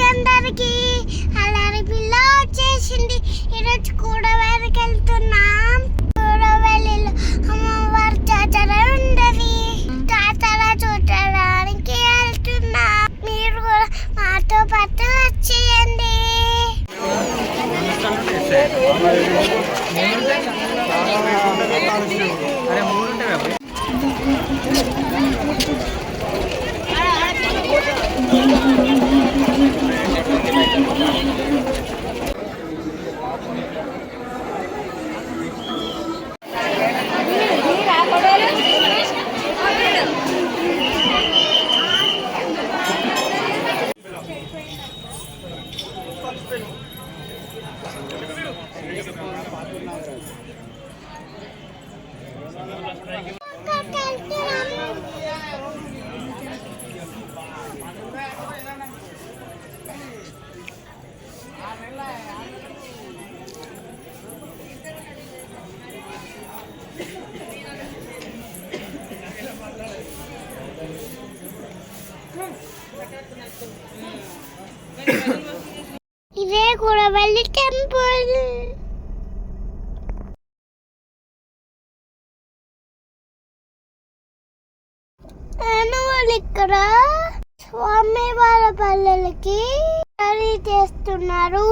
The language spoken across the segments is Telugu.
అందరికీ అల్లరి పిల్ల వచ్చేసింది. ఈరోజు కూడా temple. వాళ్ళు ఇక్కడ స్వామి వాళ్ళ పల్లెలకి చేస్తున్నారు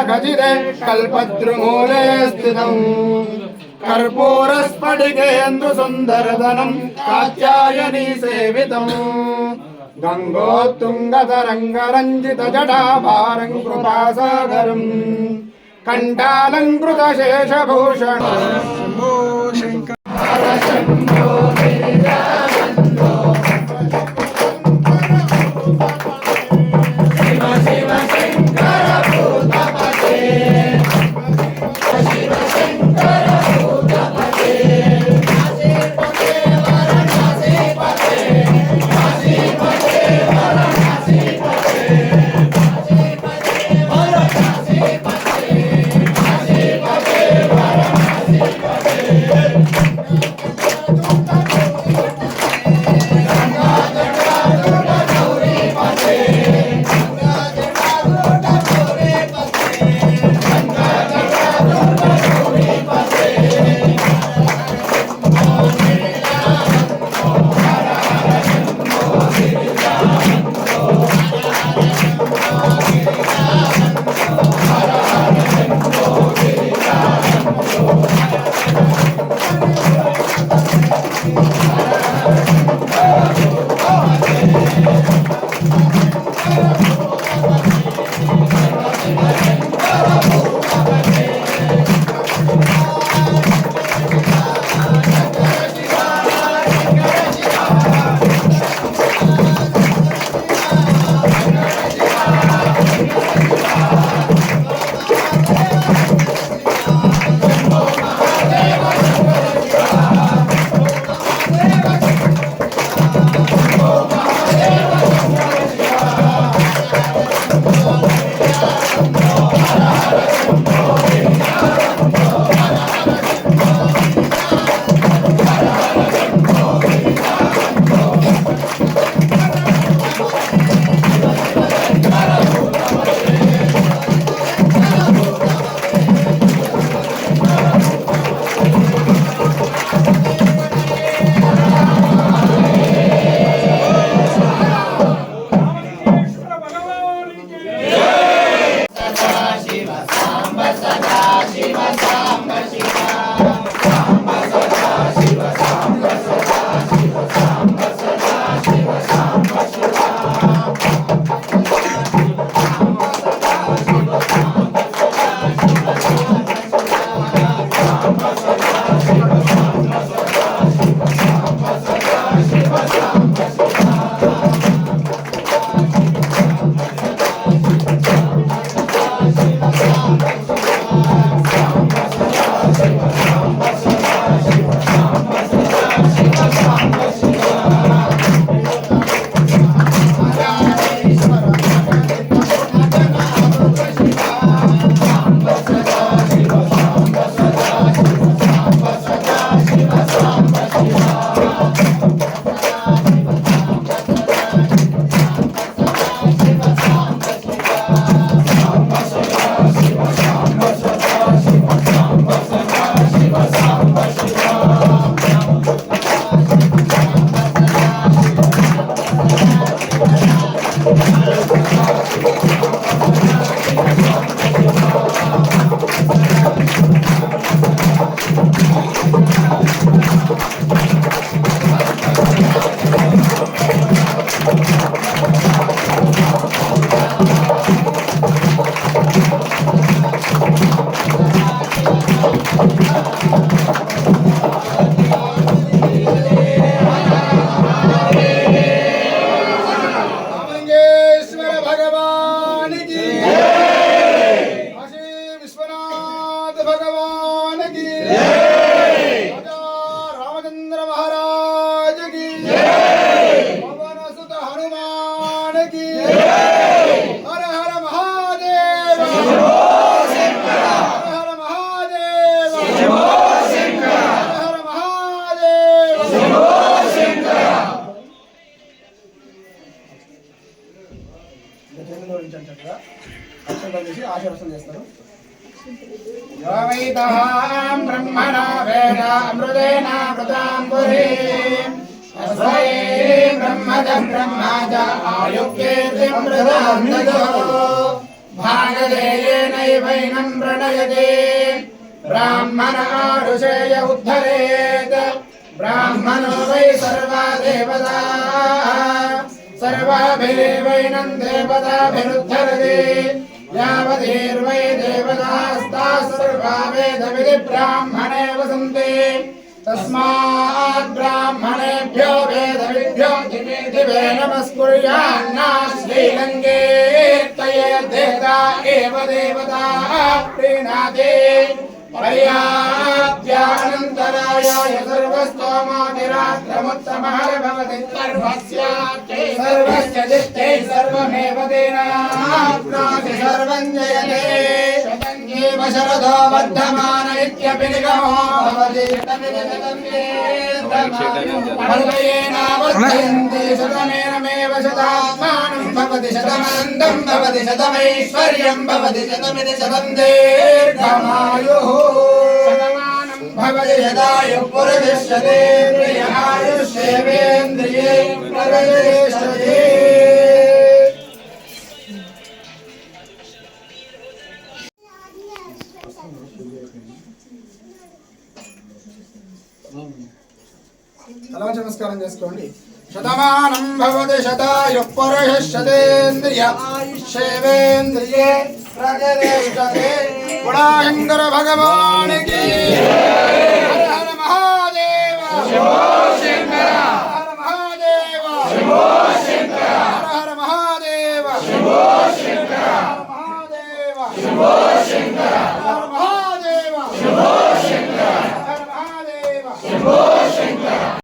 రత్న ఖచితే కల్పద్రుమూలే స్థితం కర్పూర స్ఫటికేందు సుందరదనం కాత్యాయని సేవితం చేస్తారు? బ్రహ్మణ వేద అమృతేన కృతాంబురే బ్రహ్మజ బ్రహ్మజ ఆయుక్యేమృదామృతో భాగదేయేనైవైనం ప్రణయతే. బ్రాహ్మణ ఆరుషేయ ఉద్ధరేత్. బ్రాహ్మణో వై సర్వా దేవతా. సర్వాభిరేవైనం దేవతాభిరుద్ధరతే. उद्धरेत् ब्राह्मणो वै सर्वा देवता सर्वाभिरेवैनम् देवताभिरुद्धरति यावधीर्वै देवतास्ताः सर्वा वेदविधि ब्राह्मणे वसन्ति तस्मात् ब्राह्मणेभ्यो वेदविभ्यो दिवे दिवे नमस्कुर्यान्ना श्रीरङ्गे तये देवता एव देवता प्रीणाति पर्याप्त्यानन्तरायाय सर्वस्तोमादिरात्रमुत्तमः भवति सर्वस्य सर्वस्य दिष्टे सर्वमेव तेनाप्नोति सर्वं जयते शतङ्गेव शरदो वर्धमान इत्यपि निगमो भवति पर्वयेनावर्धयन्ति शतमेनमेव शतात्मानं भवति शतमनन्दं भवति शतमैश्वर्यं भवति शतमिति शतं दीर्घमायुः शतमानं भवति यदायुः पुरुषस्यतेन्द्रिय आयुष्येवेन्द्रिये प्रविशते తలవంచ నమస్కారం చేసుకోండి. శతమానం భవతి శతాయు పురుషేంద్రియ ఆయుష్యేవేంద్రియే ప్రజరేష్టతే గుణాశంకర భగవానికి హర హర మహాదేవ. హర హర మహాదేవ. హర హర మహాదేవ. హర మహాదేవ.